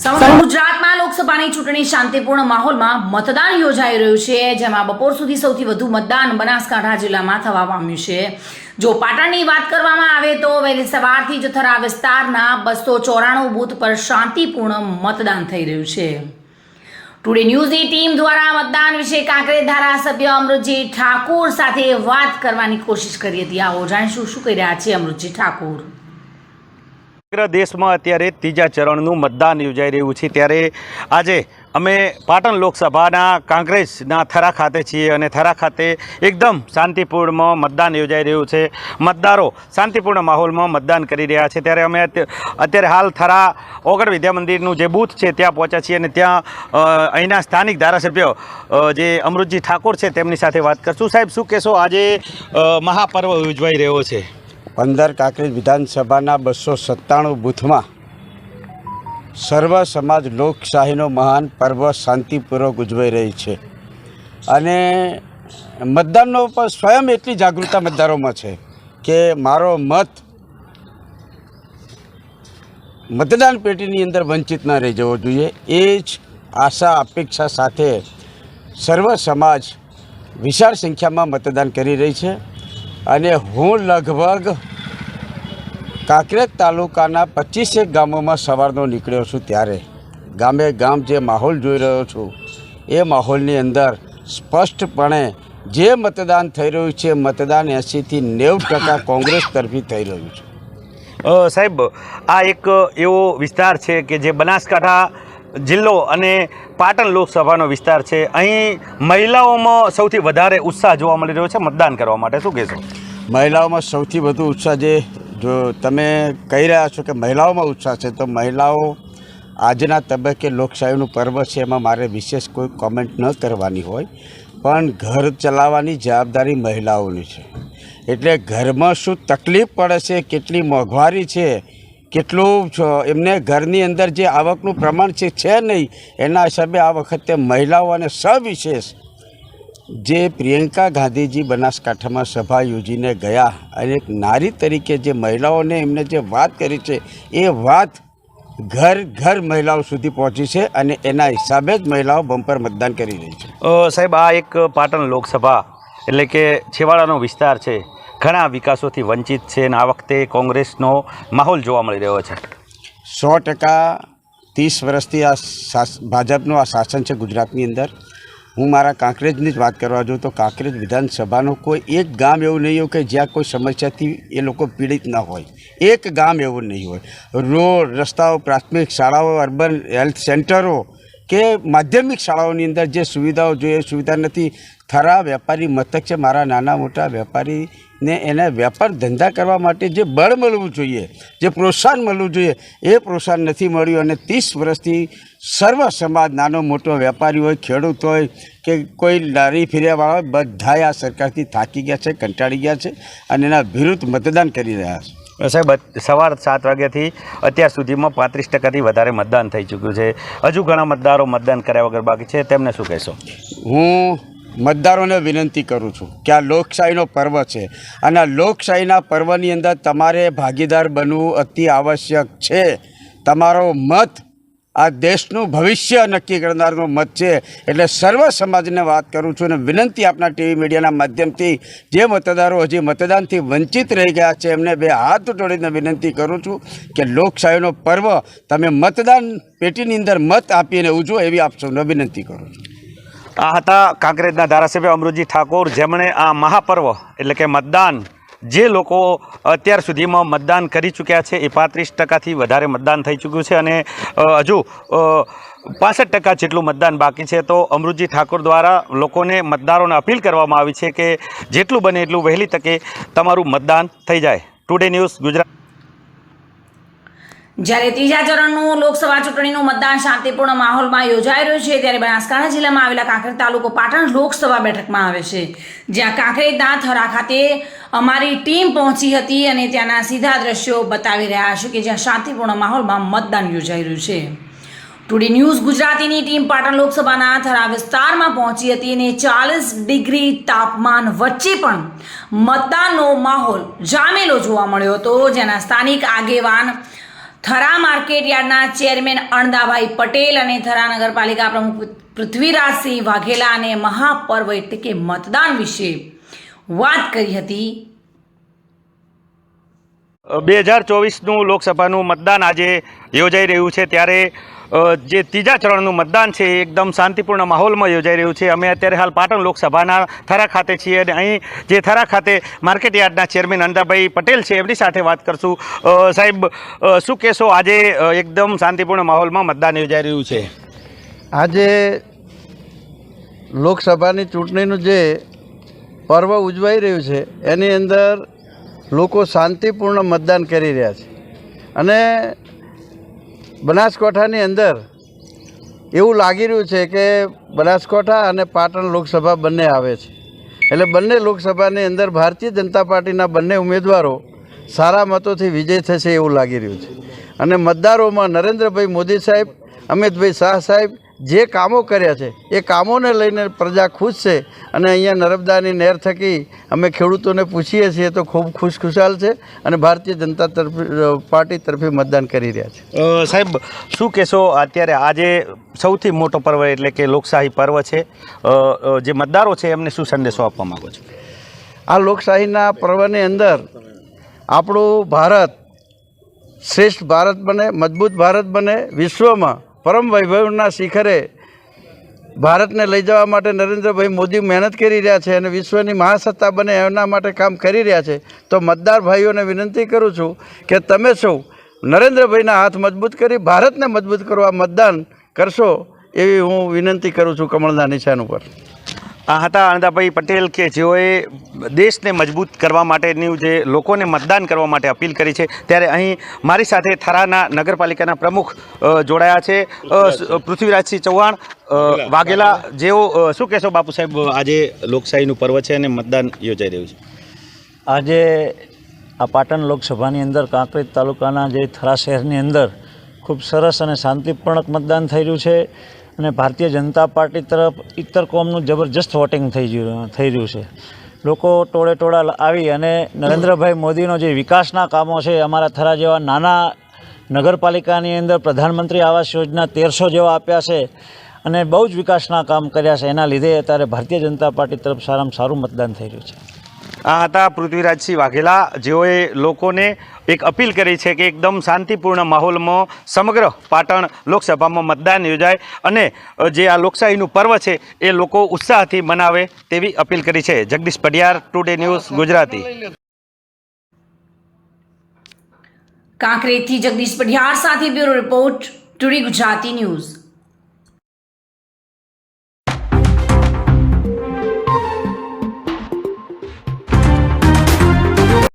ગુજરાતમાં લોકસભાની ચૂંટણી શાંતિપૂર્ણ માહોલમાં મતદાન યોજાઈ રહ્યું છે, જેમાં બપોર સુધી સૌથી વધુ મતદાન બનાસકાંઠા જિલ્લામાં થવા પામ્યું છે. જો પાટણની વાત કરવામાં આવે તો વહેલી સવારથી જ થરા વિસ્તારના બસો ચોરાણું બૂથ પર શાંતિપૂર્ણ મતદાન થઈ રહ્યું છે. ટુડે ન્યૂઝની ટીમ દ્વારા મતદાન વિશે કાંકરેજ ધારાસભ્ય અમૃતજી ઠાકોર સાથે વાત કરવાની કોશિશ કરી હતી. આવો જાણીશું શું કહી રહ્યા છે અમૃતજી ઠાકોર. સમગ્ર દેશમાં અત્યારે ત્રીજા ચરણનું મતદાન યોજાઈ રહ્યું છે. ત્યારે આજે અમે પાટણ લોકસભાના કોંગ્રેસના થરા ખાતે છીએ અને થરા ખાતે એકદમ શાંતિપૂર્ણમાં મતદાન યોજાઈ રહ્યું છે. મતદારો શાંતિપૂર્ણ માહોલમાં મતદાન કરી રહ્યા છે. ત્યારે અમે અત્યારે હાલ થરા ઓગણ વિદ્યા મંદિરનું જે બૂથ છે ત્યાં પહોંચ્યા છીએ અને ત્યાં અહીંના સ્થાનિક ધારાસભ્ય જે અમૃતજી ઠાકોર છે તેમની સાથે વાત કરશું. સાહેબ, શું કહેશો? આજે મહાપર્વ ઉજવાઈ રહ્યો છે. પંદર કાંકરેજ વિધાનસભાના બસો સત્તાણું બૂથમાં સર્વ સમાજ લોકશાહીનો મહાન પર્વ શાંતિપૂર્વક ઉજવાઈ રહી છે. અને મતદાનનો પણ સ્વયં એટલી જાગૃતતા મતદારોમાં છે કે મારો મત મતદાન પેટીની અંદર વંચિત ન રહી જવો જોઈએ. એ જ આશા, અપેક્ષા સાથે સર્વ સમાજ વિશાળ સંખ્યામાં મતદાન કરી રહી છે. અને હું લગભગ કાંકરેજ તાલુકાના પચીસેક ગામોમાં સવારનો નીકળ્યો છું ત્યારે. ગામે ગામ જે માહોલ જોઈ રહ્યો છું, એ માહોલની અંદર સ્પષ્ટપણે જે મતદાન થઈ રહ્યું છે, મતદાન એંસીથી નેવું ટકા કોંગ્રેસ તરફી થઈ રહ્યું છે. સાહેબ, આ એક એવો વિસ્તાર છે કે જે બનાસકાંઠા જિલ્લો અને પાટણ લોકસભાનો વિસ્તાર છે. અહીં મહિલાઓમાં સૌથી વધારે ઉત્સાહ જોવા મળી રહ્યો છે. મતદાન કરવા માટે શું કહેશો? મહિલાઓમાં સૌથી વધુ ઉત્સાહ જે, જો તમે કહી રહ્યા છો કે મહિલાઓમાં ઉત્સાહ છે, તો મહિલાઓ આજના તબક્કે લોકશાહીનું પર્વ છે, એમાં મારે વિશેષ કોઈ કોમેન્ટ ન કરવાની હોય. પણ ઘર ચલાવવાની જવાબદારી મહિલાઓની છે. એટલે ઘરમાં શું તકલીફ પડે છે, કેટલી મોંઘવારી છે કેટલું એમને ઘરની અંદર જે આવકનું પ્રમાણ છે છે નહીં, એના હિસાબે આ વખતે મહિલાઓ અને સવિશેષ જે પ્રિયંકા ગાંધીજી બનાસકાંઠામાં સભા યોજીને ગયા અને એક નારી તરીકે જે મહિલાઓને એમને જે વાત કરી છે, એ વાત ઘર ઘર મહિલાઓ સુધી પહોંચી છે અને એના હિસાબે જ મહિલાઓ બમ્પર મતદાન કરી રહી છે. સાહેબ, આ એક પાટણ લોકસભા એટલે કે છેવાડાનો વિસ્તાર છે. ઘણા વિકાસોથી વંચિત છે અને આ વખતે કોંગ્રેસનો માહોલ જોવા મળી રહ્યો છે. સો ટકા ત્રીસ વર્ષથી આ ભાજપનું આ શાસન છે ગુજરાતની અંદર. હું મારા કાંકરેજની જ વાત કરવા જાઉં તો કાંકરેજ વિધાનસભાનું કોઈ એક ગામ એવું નહીં હોય કે જ્યાં કોઈ સમસ્યાથી એ લોકો પીડિત ન હોય. એક ગામ એવું નહીં હોય. રોડ, રસ્તાઓ, પ્રાથમિક શાળાઓ, અર્બન હેલ્થ સેન્ટરો કે માધ્યમિક શાળાઓની અંદર જે સુવિધાઓ જોઈએ સુવિધા નથી. થરા વેપારી મથક છે, મારા નાના મોટા વેપારીને એને વેપાર ધંધા કરવા માટે જે બળ મળવું જોઈએ, જે પ્રોત્સાહન મળવું જોઈએ, એ પ્રોત્સાહન નથી મળ્યું. અને ત્રીસ વર્ષથી સર્વ સમાજ, નાનો મોટો વેપારી હોય, ખેડૂત હોય, કે કોઈ લારી ફેર્યાવાળા હોય બધાએ આ સરકારથી થાકી ગયા છે, કંટાળી ગયા છે અને એના વિરુદ્ધ મતદાન કરી રહ્યા છે. સાહેબ સવાર સાત વાગ્યાથી અત્યાર સુધીમાં પાંત્રીસ ટકાથી વધારે મતદાન થઈ ચૂક્યું છે. હજુ ઘણા મતદારો મતદાન કર્યા વગર બાકી છે. તેમને શું કહેશો? હું મતદારોને વિનંતી કરું છું કે આ લોકશાહીનો પર્વ છે અને લોકશાહીના પર્વની અંદર તમારે ભાગીદાર બનવું અતિ આવશ્યક છે. તમારો મત આ દેશનું ભવિષ્ય નક્કી કરનારનો મત છે. એટલે સર્વ સમાજને વાત કરું છું અને વિનંતી આપના ટીવી મીડિયાના માધ્યમથી, જે મતદારો હજી મતદાનથી વંચિત રહી ગયા છે, એમને બે હાથ જોડીને વિનંતી કરું છું કે લોકશાહીનો પર્વ તમે મતદાન પેટીની અંદર મત આપીને ઉજવો એવી આપ સૌને વિનંતી કરું છું. આ હતા કાંકરેજના ધારાસભ્ય અમૃતજી ઠાકોર, જેમણે આ મહાપર્વ, એટલે કે મતદાન જે લોકો અત્યાર સુધીમાં મતદાન કરી ચૂક્યા છે, એ પાંત્રીસ ટકાથી વધારે મતદાન થઈ ચૂક્યું છે અને હજુ પાસઠ ટકા જેટલું મતદાન બાકી છે. તો અમૃતજી ઠાકોર દ્વારા લોકોને મતદારોને અપીલ કરવામાં આવી છે કે જેટલું બને એટલું વહેલી તકે તમારું મતદાન થઈ જાય. Today news Gujarat. જ્યારે ત્રીજા ચરણનું લોકસભા ચૂંટણીનું મતદાન શાંતિપૂર્ણ માહોલમાં યોજાઈ રહ્યું છે, ત્યારે બનાસકાંઠા જિલ્લામાં આવેલા કાંકરેજ તાલુકો પાટણ લોકસભા બેઠકમાં આવે છે. જ્યાં કાંકરેજના થરા ખાતે અમારી ટીમ પહોંચી હતી અને ત્યાંના સીધા દ્રશ્યો બતાવી રહ્યા છે કે જ્યાં શાંતિપૂર્ણ માહોલમાં મતદાન યોજાઈ રહ્યું છે. ટુડે ન્યૂઝ ગુજરાતીની ટીમ પાટણ લોકસભાના થરા વિસ્તારમાં પહોંચી હતી અને ચાલીસ ડિગ્રી તાપમાન વચ્ચે પણ મતદાનનો માહોલ જામેલો જોવા મળ્યો હતો, જેના સ્થાનિક આગેવાન થરા માર્કેટ યાર્ડના ચેરમેન અણદાભાઈ પટેલ અને થરા નગરપાલિકા પ્રમુખ પૃથ્વીરાજસિંહ વાઘેલા અને મહાપર્વ એટલે કે મતદાન વિશે વાત કરી હતી. બે હજાર ચોવીસનું લોકસભાનું મતદાન આજે યોજાઈ રહ્યું છે. ત્યારે જે ત્રીજા ચરણનું મતદાન છે, એ એકદમ શાંતિપૂર્ણ માહોલમાં યોજાઈ રહ્યું છે. અમે અત્યારે હાલ પાટણ લોકસભાના થરા ખાતે છીએ અને અહીં જે થરા ખાતે માર્કેટ યાર્ડના ચેરમેન અંદાભાઈ પટેલ છે, એમની સાથે વાત કરશું. સાહેબ શું કહેશો? આજે એકદમ શાંતિપૂર્ણ માહોલમાં મતદાન યોજાઈ રહ્યું છે. આજે લોકસભાની ચૂંટણીનું જે પર્વ ઉજવાઈ રહ્યું છે, એની અંદર લોકો શાંતિપૂર્ણ મતદાન કરી રહ્યા છે. અને બનાસકાંઠાની અંદર એવું લાગી રહ્યું છે કે બનાસકાંઠા અને પાટણ લોકસભા બંને આવે છે. એટલે બંને લોકસભાની અંદર ભારતીય જનતા પાર્ટીના બંને ઉમેદવારો સારા મતોથી વિજય થશે એવું લાગી રહ્યું છે. અને મતદારોમાં નરેન્દ્રભાઈ મોદી સાહેબ, અમિતભાઈ શાહ સાહેબ જે કામો કર્યા છે એ કામોને લઈને પ્રજા ખુશ છે અને અહીંયા નર્મદાની નહેર થકી અમે ખેડૂતોને પૂછીએ છીએ તો ખૂબ ખુશખુશાલ છે અને ભારતીય જનતા તરફ પાર્ટી તરફે મતદાન કરી રહ્યા છે. સાહેબ શું કહેશો અત્યારે આજે સૌથી મોટો પર્વ એટલે કે લોકશાહી પર્વ છે? જે મતદારો છે એમને શું સંદેશો આપવા માગો છો? આ લોકશાહીના પર્વની અંદર આપણું ભારત શ્રેષ્ઠ ભારત બને મજબૂત ભારત બને વિશ્વમાં પરમ વૈભવના શિખરે ભારતને લઈ જવા માટે નરેન્દ્રભાઈ મોદી મહેનત કરી રહ્યા છે અને વિશ્વની મહાસત્તા બને એના માટે કામ કરી રહ્યા છે, તો મતદાર ભાઈઓને વિનંતી કરું છું કે તમે સૌ નરેન્દ્રભાઈના હાથ મજબૂત કરી ભારતને મજબૂત કરવા મતદાન કરશો એવી હું વિનંતી કરું છું કમળના નિશાન ઉપર. આ હતા આનંદાભાઈ પટેલ કે જેઓએ દેશને મજબૂત કરવા માટેની જે લોકોને મતદાન કરવા માટે અપીલ કરી છે. ત્યારે અહીં મારી સાથે થરાના નગરપાલિકાના પ્રમુખ જોડાયા છે. પૃથ્વીરાજસિંહ ચૌહાણ વાઘેલા. જેઓ શું કહેશો બાપુ સાહેબ આજે લોકશાહીનું પર્વ છે અને મતદાન યોજાઈ રહ્યું છે? આજે આ પાટણ લોકસભાની અંદર કાંકરેજ તાલુકાના જે થરા શહેરની અંદર ખૂબ સરસ અને શાંતિપૂર્ણક મતદાન થઈ રહ્યું છે. અને ભારતીય જનતા પાર્ટી તરફ ઇતર કોમનું જબરજસ્ત વોટિંગ થઈ ગયું થઈ રહ્યું છે. લોકો ટોળે ટોળા આવી અને નરેન્દ્રભાઈ મોદીનો જે વિકાસના કામો છે, અમારા થરા જેવા નાના નગરપાલિકાની અંદર પ્રધાનમંત્રી આવાસ યોજના તેરસો જેવા આપ્યા છે અને બહુ જ વિકાસના કામ કર્યા છે. એના લીધે અત્યારે ભારતીય જનતા પાર્ટી તરફ સારામાં સારું મતદાન થઈ રહ્યું છે. આ હતા પૃથ્વીરાજસિંહ વાઘેલા. જેઓએ લોકોને એક અપીલ કરી છે કે એકદમ શાંતિપૂર્ણ માહોલમાં સમગ્ર પાટણ લોકસભામાં મતદાન યોજાય અને જે આ લોકશાહીનું પર્વ છે એ લોકો ઉત્સાહથી મનાવે તેવી અપીલ કરી છે. Jagdish Padiyar today news Gujarati. કાંકરેજથી Jagdish Padhiyar સાથે bureau report today Gujarati news.